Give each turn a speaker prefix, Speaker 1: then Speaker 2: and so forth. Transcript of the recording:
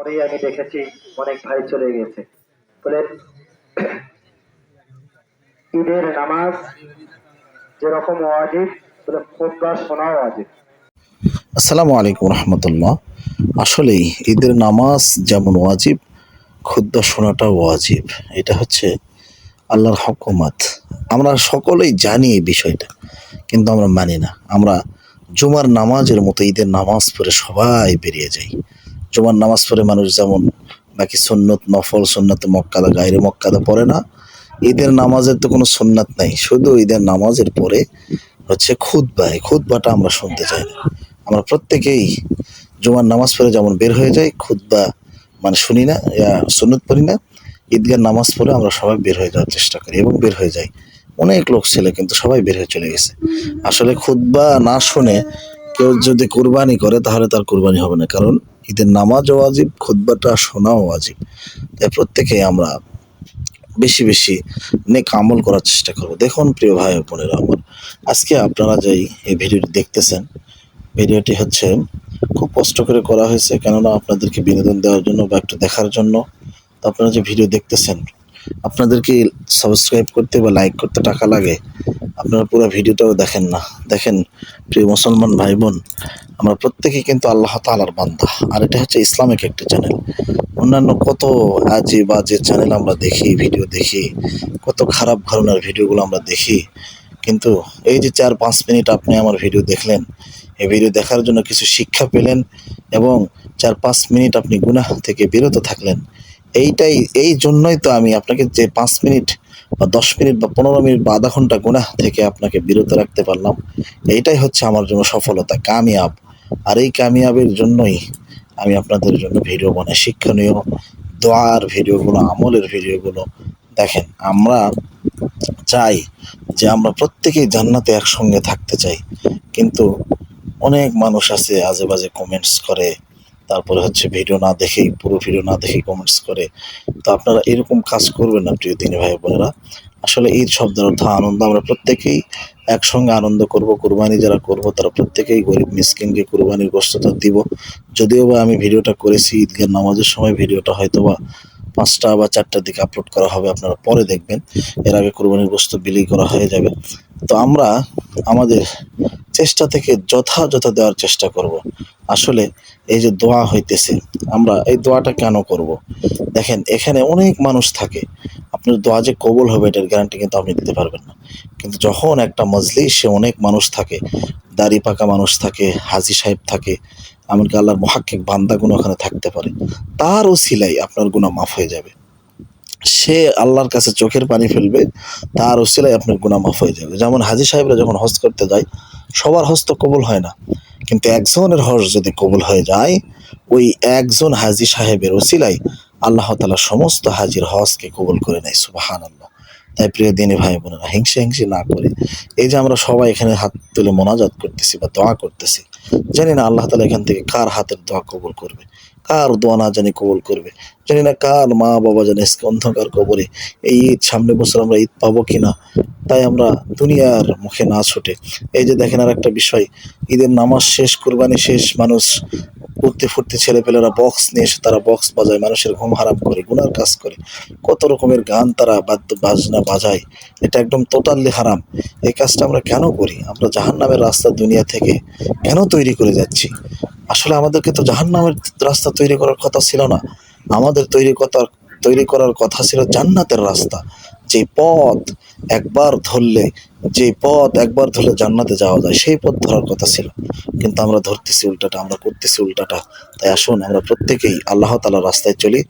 Speaker 1: পরেই আমি দেখেছি অনেক ভাই চলে গেছে। বলে, ঈদের নামাজ যেরকম ওয়াজিব, বলে খুতবা শোনাও ওয়াজিব।
Speaker 2: আসসালামু আলাইকুম রহমতুল্লাহ। আসলেই ঈদের নামাজ যেমন ওয়াজিব ক্ষুদ্র শোনাটা ওয়াজিব। এটা হচ্ছে আল্লাহর হকুমাত। আমরা সকলেই জানি এই বিষয়টা, কিন্তু আমরা মানি না। আমরা জুমার নামাজের মতো ঈদের নামাজ পড়ে সবাই বেরিয়ে যাই। জুমার নামাজ পড়ে মানুষ যেমন বাকি সুন্নত নফল, সুন্নত মক্কাদা গাইরে মক্কাদা পড়ে না। ঈদের নামাজের তো কোনো সুন্নাত নাই। শুধু ঈদের নামাজের পরে হচ্ছে খুতবা। এই খুতবাটা আমরা শুনতে চাই না। আমরা প্রত্যেকেই জুমার নামাজ পড়ে যেমন বের হয়ে যাই, খুতবা মানে শুনি না সুন্নত পড়ি না ঈদগার নামাজ পড়ে আমরা সবাই বের হয়ে যাওয়ার চেষ্টা করি এবং বের হয়ে যাই। অনেক লোক ছিল কিন্তু সবাই বের হয়ে চলে গেছে। আসলে খুতবা না শুনে কেউ যদি কুরবানি করে, তাহলে তার কুরবানি হবে না। কারণ ঈদের নামাজ ওয়াজিব, খুতবাটা শোনাও ওয়াজিব। তাই প্রত্যেকেই আমরা বেশি বেশি নেক আমল করার চেষ্টা করব। দেখুন, প্রিয় ভাই বোনেরা আমার, আজকে আপনারা যেই, এই ভিডিওটি দেখতেছেন, ভিডিওটি হচ্ছে খুব কষ্ট করে করা হয়েছে। কেননা আপনাদেরকে বিনোদন দেওয়ার জন্য বা একটু দেখার জন্য, তো আপনারা যে ভিডিও দেখতেছেন, আপনাদেরকে সাবস্ক্রাইব করতে বা লাইক করতে টাকা লাগে আপনারা পুরো ভিডিওটাও দেখেন না। দেখেন, প্রিয় মুসলমান ভাই বোন আমরা প্রত্যেকেই কিন্তু আল্লাহ তালার বান্দা। আর এটা হচ্ছে ইসলামিক একটি চ্যানেল অন্যান্য কত আজে বাজে চ্যানেল আমরা দেখি ভিডিও দেখি, কত খারাপ ধরনের ভিডিওগুলো আমরা দেখি। কিন্তু এই যে চার পাঁচ মিনিট আপনি আমার ভিডিও দেখলেন, এই ভিডিও দেখার জন্য কিছু শিক্ষা পেলেন এবং চার পাঁচ মিনিট আপনি গুনাহ থেকে বিরত থাকলেন এইটাই, এই জন্যই তো আমি আপনাকে যে পাঁচ মিনিট বা দশ মিনিট বা পনেরো মিনিট বা আধা ঘণ্টা গুনাহ থেকে আপনাকে বিরত রাখতে পারলাম, এইটাই হচ্ছে আমার জন্য সফলতা, কামিয়াব। আর এই কামিয়াবের জন্যই আমি আপনাদের জন্য ভিডিও বানাই। শিক্ষণীয় দোয়ার ভিডিওগুলো আমলের ভিডিওগুলো দেখেন, আমরা চাই যে আমরা প্রত্যেকেই জান্নাতে একসঙ্গে থাকতে চাই, কিন্তু অনেক মানুষ আছে আজে বাজে কমেন্টস করে তারপরে হচ্ছে ভিডিও না দেখেই, পুরো ভিডিও না দেখেই কমেন্টস করে। তো আপনারা এরকম কাজ করবেন না প্রিয় দিনী ভাই বোনেরা। আসলে ঈদ শব্দের অর্থ আনন্দ। আমরা প্রত্যেকেই একসঙ্গে আনন্দ করব, কুরবানি যারা করব, তারা প্রত্যেকেই গরিব মিসকিনকে কুরবানির গোস্তটা দিব। যদিও বা আমি ভিডিওটা করেছি ঈদগের নামাজের সময় ভিডিওটা হয়তো বা পাঁচটা বা চারটার দিকে আপলোড করা হবে, আপনারা পরে দেখবেন। এর আগে কোরবানির বস্তু বিলি করা হয়ে যাবে। তো আমরা আমাদের চেষ্টা থেকে যথাযথ দেওয়ার চেষ্টা করব। আসলে এই যে দোয়া হইতেছে, আমরা এই দোয়াটা কেন করব? দেখেন, এখানে অনেক মানুষ থাকে। আপনার দোয়া যে কবল হবে, এটার গ্যারান্টি কিন্তু আপনি দিতে পারবেন না। কিন্তু যখন একটা মজলিসে অনেক মানুষ থাকে, দাড়ি পাকা মানুষ থাকে, হাজি সাহেব থাকে এমনকি আল্লাহর মহাক্কিক বান্দাগুলো ওখানে থাকতে পারে। তারও সিলাই আপনার গুণা মাফ হয়ে যাবে। সে আল্লাহর কাছে চোখের পানি ফেলবে তার ওসিলায় আপনার গুণা মাফ হয়ে যাবে। যেমন হাজি সাহেবরা যখন হজ করতে যায়, সবার হজ তো কবুল হয় না। কিন্তু একজনের হজ যদি কবুল হয়ে যায়, ওই একজন হাজি সাহেবের ওসিলায় আল্লাহ তালা সমস্ত হাজির হজকে কবুল করে নেয় সুবাহান আল্লাহ প্রিয় দিনী ভাই বোনেরা, হিংসে হিংসে না করে। এই যে আমরা সবাই এখানে হাত তুলে মোনাজাত করতেছি বা দোয়া করতেছি, জানি না আল্লাহ তালা এখান থেকে কার হাতের দোয়া কবুল করবে, কার দোয়া না জানি কবুল করবে, জানি না কার মা বাবা জানে অন্ধকার কবরে এই ঈদ সামনে বছর আমরা ঈদ পাবো কিনা তাই আমরা দুনিয়ার মুখে না ছুটে। এই যে দেখেন আর একটা বিষয়, ঈদের নামাজ শেষ, কুরবানি শেষ, মানুষ উঠতে ফুটতে ছেলেপেলেরা বক্স নিয়ে এসে তারা বক্স বাজায়, মানুষের ঘুম হারাম করে, গুনার কাজ করে। কত রকমের গান তারা বাদ্য, বাজনা বাজায়, এটা একদম টোটালি হারাম। এই কাজটা আমরা কেন করি? আমরা জাহান নামের রাস্তা দুনিয়া থেকে কেন তৈরি করে যাচ্ছি? আসলে আমাদেরকে তো জাহান নামের রাস্তা তৈরি করার কথা ছিল না। আমাদের তৈরি কথা, তৈরি করার কথা ছিল জান্নাতের রাস্তা। যে পথ একবার ধরলে, যে পথ একবার ধরলে জান্নাতে যাওয়া যায়, সেই পথ ধরার কথা ছিল। কিন্তু আমরা ধরতেছি উল্টাটা, আমরা করতেছি উল্টাটা। তাই আসুন, আমরা প্রত্যেকেই আল্লাহ তালার রাস্তায় চলি।